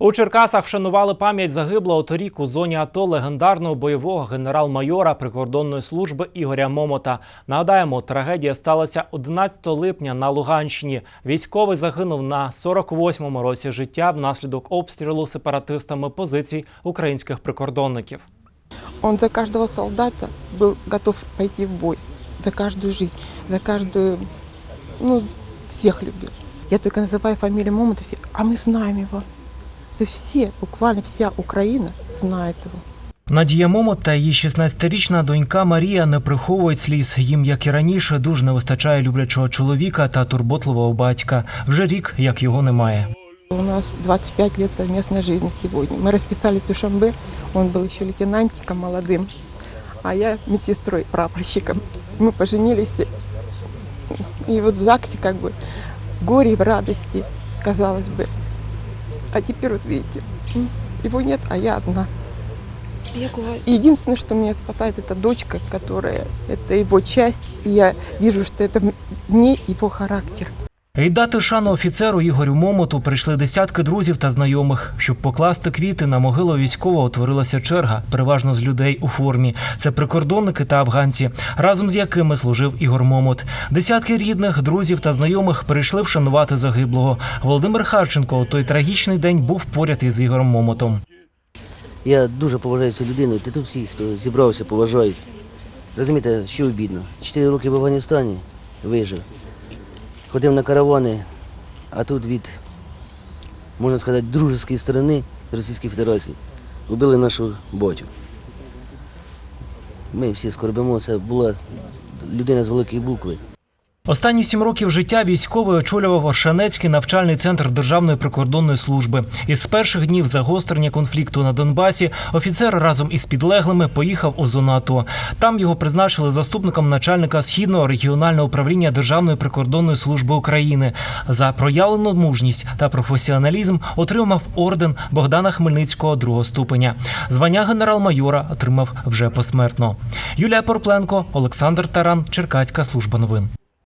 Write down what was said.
У Черкасах вшанували пам'ять загиблого торік у зоні АТО легендарного бойового генерал-майора прикордонної служби Ігоря Момота. Нагадаємо, трагедія сталася 11 липня на Луганщині. Військовий загинув на 48-му році життя внаслідок обстрілу сепаратистами позицій українських прикордонників. Он за каждого солдата был готов пойти в бой, за каждую жизнь, за каждую, ну, всех любил. Я только называю фамилию Момента, все, а мы знаем его. То есть все, буквально вся Украина знает его. Надія Момот та її 16-річна донька Марія не приховують сліз. Їм, як і раніше, дуже не вистачає люблячого чоловіка та турботливого батька. Вже рік, як його немає. У нас 25 лет совместной жизни сегодня. Мы расписали в Душанбе, он был еще лейтенантиком молодым, а я медсестрой, прапорщиком. Мы поженились, и вот в ЗАГСе как бы в горе и в радости, казалось бы. А теперь вот видите, его нет, а я одна. И единственное, что меня спасает, это дочка, которая, это его часть, и я вижу, что это в ней его характер. Віддати шану офіцеру Ігорю Момоту прийшли десятки друзів та знайомих. Щоб покласти квіти на могилу військового, утворилася черга, переважно з людей у формі. Це прикордонники та афганці, разом з якими служив Ігор Момот. Десятки рідних, друзів та знайомих прийшли вшанувати загиблого. Володимир Харченко у той трагічний день був поряд із Ігорем Момотом. Я дуже поважаю цю людину, ти тут всіх, хто зібрався, поважають. Розумієте, що обідно. Чотири роки в Афганістані вижив. Ходив на каравани, а тут від, можна сказати, дружеської сторони Російської Федерації вбили нашу ботю. Ми всі скорбимо, це була людина з великої букви. Останні сім років життя військовий очолював Оршанецький навчальний центр Державної прикордонної служби. Із перших днів загострення конфлікту на Донбасі офіцер разом із підлеглими поїхав у зону АТО. Там його призначили заступником начальника східного регіонального управління Державної прикордонної служби України. За проявлену мужність та професіоналізм отримав орден Богдана Хмельницького другого ступеня. Звання генерал-майора отримав вже посмертно. Юлія Порпленко, Олександр Таран, Черкаська служба новин.